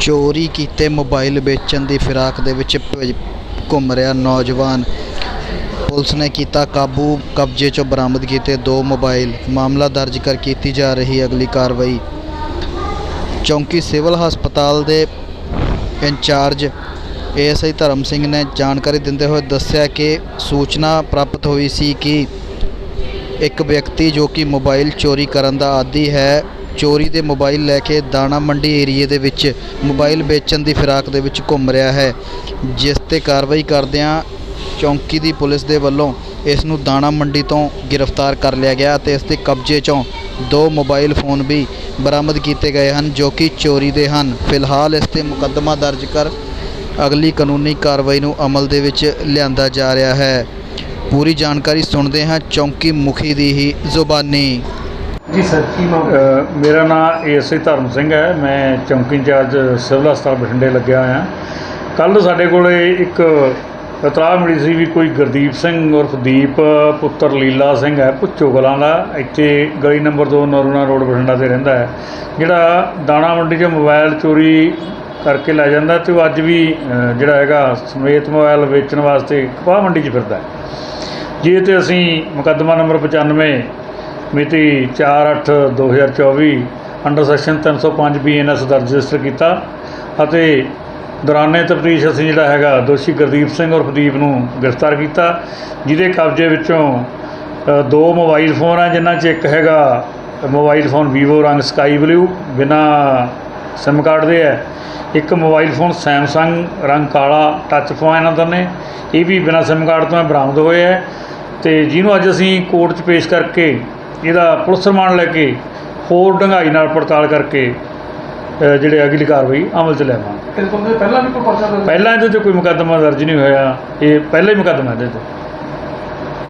ਚੋਰੀ ਕੀਤੇ ਮੋਬਾਈਲ ਵੇਚਣ ਦੀ ਫਿਰਾਕ ਦੇ ਵਿੱਚ ਭਿ- ਘੁੰਮ ਰਿਹਾ ਨੌਜਵਾਨ। ਪੁਲਿਸ ਨੇ ਕੀਤਾ ਕਾਬੂ, ਕਬਜ਼ੇ 'ਚੋਂ ਬਰਾਮਦ ਕੀਤੇ ਦੋ ਮੋਬਾਈਲ। ਮਾਮਲਾ ਦਰਜ ਕਰ ਕੀਤੀ ਜਾ ਰਹੀ ਅਗਲੀ ਕਾਰਵਾਈ। ਚੌਂਕੀ ਸਿਵਲ ਹਸਪਤਾਲ ਦੇ ਇੰਚਾਰਜ ਏਐਸਆਈ ਧਰਮ ਸਿੰਘ ਨੇ ਜਾਣਕਾਰੀ ਦਿੰਦੇ ਹੋਏ ਦੱਸਿਆ ਕਿ ਸੂਚਨਾ ਪ੍ਰਾਪਤ ਹੋਈ ਸੀ ਕਿ ਇੱਕ ਵਿਅਕਤੀ ਜੋ ਕਿ ਮੋਬਾਈਲ ਚੋਰੀ ਕਰਨ ਦਾ ਆਦੀ ਹੈ ਚੋਰੀ ਦੇ ਮੋਬਾਈਲ ਲੈ ਕੇ ਦਾਣਾ ਮੰਡੀ ਏਰੀਏ ਦੇ ਵਿੱਚ ਮੋਬਾਈਲ ਵੇਚਣ ਦੀ ਫਿਰਾਕ ਦੇ ਵਿੱਚ ਘੁੰਮ ਰਿਹਾ ਹੈ। ਜਿਸ ਤੇ ਕਾਰਵਾਈ ਕਰਦਿਆਂ ਚੌਂਕੀ ਦੀ ਪੁਲਿਸ ਦੇ ਵੱਲੋਂ ਇਸ ਨੂੰ ਦਾਣਾ ਮੰਡੀ ਤੋਂ ਗ੍ਰਿਫਤਾਰ ਕਰ ਲਿਆ ਗਿਆ ਅਤੇ ਇਸ ਦੇ ਕਬਜ਼ੇ 'ਚੋਂ ਦੋ ਮੋਬਾਈਲ ਫੋਨ ਵੀ ਬਰਾਮਦ ਕੀਤੇ ਗਏ ਹਨ ਜੋ ਕਿ ਚੋਰੀ ਦੇ ਹਨ। ਫਿਲਹਾਲ ਇਸ ਤੇ ਮੁਕੱਦਮਾ ਦਰਜ ਕਰ ਅਗਲੀ ਕਾਨੂੰਨੀ ਕਾਰਵਾਈ ਨੂੰ ਅਮਲ ਦੇ ਵਿੱਚ ਲਿਆਂਦਾ ਜਾ ਰਿਹਾ ਹੈ। ਪੂਰੀ ਜਾਣਕਾਰੀ ਸੁਣਦੇ ਹਾਂ ਚੌਂਕੀ ਮੁਖੀ ਦੀ ਹੀ ਜ਼ੁਬਾਨੀ। ਜੀ ਸਰ ਕੀ ਮਾਮਲਾ? ਅ, ਮੇਰਾ ਨਾਮ ਏਐਸਆਈ ਧਰਮ ਸਿੰਘ ਹੈ। ਮੈਂ ਚੌਂਕੀ ਇੰਚਾਰਜ ਸਿਵਲ ਹਸਪਤਾਲ ਬਠਿੰਡੇ ਲੱਗਿਆ ਹੋਇਆ। ਕੱਲ ਸਾਡੇ ਕੋਲੇ ਇੱਕ ਇਤਲਾਹ ਮਿਲੀ ਸੀ ਵੀ ਕੋਈ ਗੁਰਦੀਪ ਸਿੰਘ ਉਰਫ ਦੀਪ ਪੁੱਤਰ ਲੀਲਾ ਸਿੰਘ ਹੈ ਪੁੱਚੋ ਗਲਾਂ ਦਾ। ਇੱਥੇ ਗਲੀ ਨੰਬਰ 2 ਨਰੂਣਾ ਰੋਡ ਬਠਿੰਡਾ ਤੇ ਰਹਿੰਦਾ ਹੈ। ਜਿਹੜਾ ਦਾਣਾ ਮੰਡੀ 'ਚ ਮੋਬਾਈਲ ਚੋਰੀ ਕਰਕੇ ਲੈ ਜਾਂਦਾ ਤੇ ਉਹ ਅੱਜ ਵੀ ਜਿਹੜਾ ਹੈਗਾ ਸਮੇਤ ਮੋਬਾਈਲ ਵੇਚਣ ਵਾਸਤੇ ਕਪਾਹ ਮੰਡੀ 'ਚ ਫਿਰਦਾ ਜੇ ਜੀ ਤੇ ਅਸੀਂ ਮੁਕੱਦਮਾ ਨੰਬਰ 95 ਮਿਤੀ 4/8/2024 ਅੰਡਰ ਸੈਕਸ਼ਨ 305 ਬੀਐਨਐਸ ਦਰਜ ਰਜਿਸਟਰ ਕੀਤਾ ਅਤੇ ਦੌਰਾਨੇ ਤਫਤੀਸ਼ ਅਸੀਂ ਜਿਹੜਾ ਹੈਗਾ ਦੋਸ਼ੀ ਗੁਰਦੀਪ ਸਿੰਘ ਔਰ ਪ੍ਰਦੀਪ ਨੂੰ ਗ੍ਰਿਫਤਾਰ ਕੀਤਾ, ਜਿਹਦੇ ਕਬਜ਼ੇ ਵਿੱਚੋਂ ਦੋ ਮੋਬਾਈਲ ਫੋਨ ਆ ਜਿਨ੍ਹਾਂ 'ਚ ਇੱਕ ਹੈਗਾ ਮੋਬਾਈਲ ਫੋਨ ਵੀਵੋ ਰੰਗ ਸਕਾਈ ਬਲੂ ਬਿਨਾ ਸਿਮ ਕਾਰਡ ਦੇ ਹੈ, ਇੱਕ ਮੋਬਾਈਲ ਫੋਨ ਸੈਮਸੰਗ ਰੰਗ ਕਾਲਾ ਟੱਚ ਫੋਨ ਇਹਨਾਂ ਦਾ ਨੇ, ਇਹ ਵੀ ਬਿਨਾ ਸਿਮ ਕਾਰਡ ਤੋਂ ਬਰਾਮਦ ਹੋਏ ਹੈ ਤੇ ਜਿਹਨੂੰ ਅੱਜ ਅਸੀਂ ਕੋਰਟ 'ਚ ਪੇਸ਼ ਕਰਕੇ ਇਹਦਾ ਪੁਲਿਸ ਰਿਮਾਂਡ ਲੈ ਕੇ ਹੋਰ ਡੂੰਘਾਈ ਨਾਲ ਪੜਤਾਲ ਕਰਕੇ ਅ, ਜਿਹੜੇ ਅਗਲੀ ਕਾਰਵਾਈ ਅਮਲ 'ਚ ਲਿਆਵਾਂਗੇ। ਪਹਿਲਾਂ ਵੀ ਕੋਈ ਪਰਚਾ ਦਰਜ ਪਹਿਲਾਂ ਇਹਦੇ 'ਤੇ ਕੋਈ ਮੁਕੱਦਮਾ ਦਰਜ ਨਹੀਂ ਹੋਇਆ। ਇਹ ਪਹਿਲਾ ਹੀ ਮੁਕੱਦਮਾ ਇਹਦੇ 'ਤੇ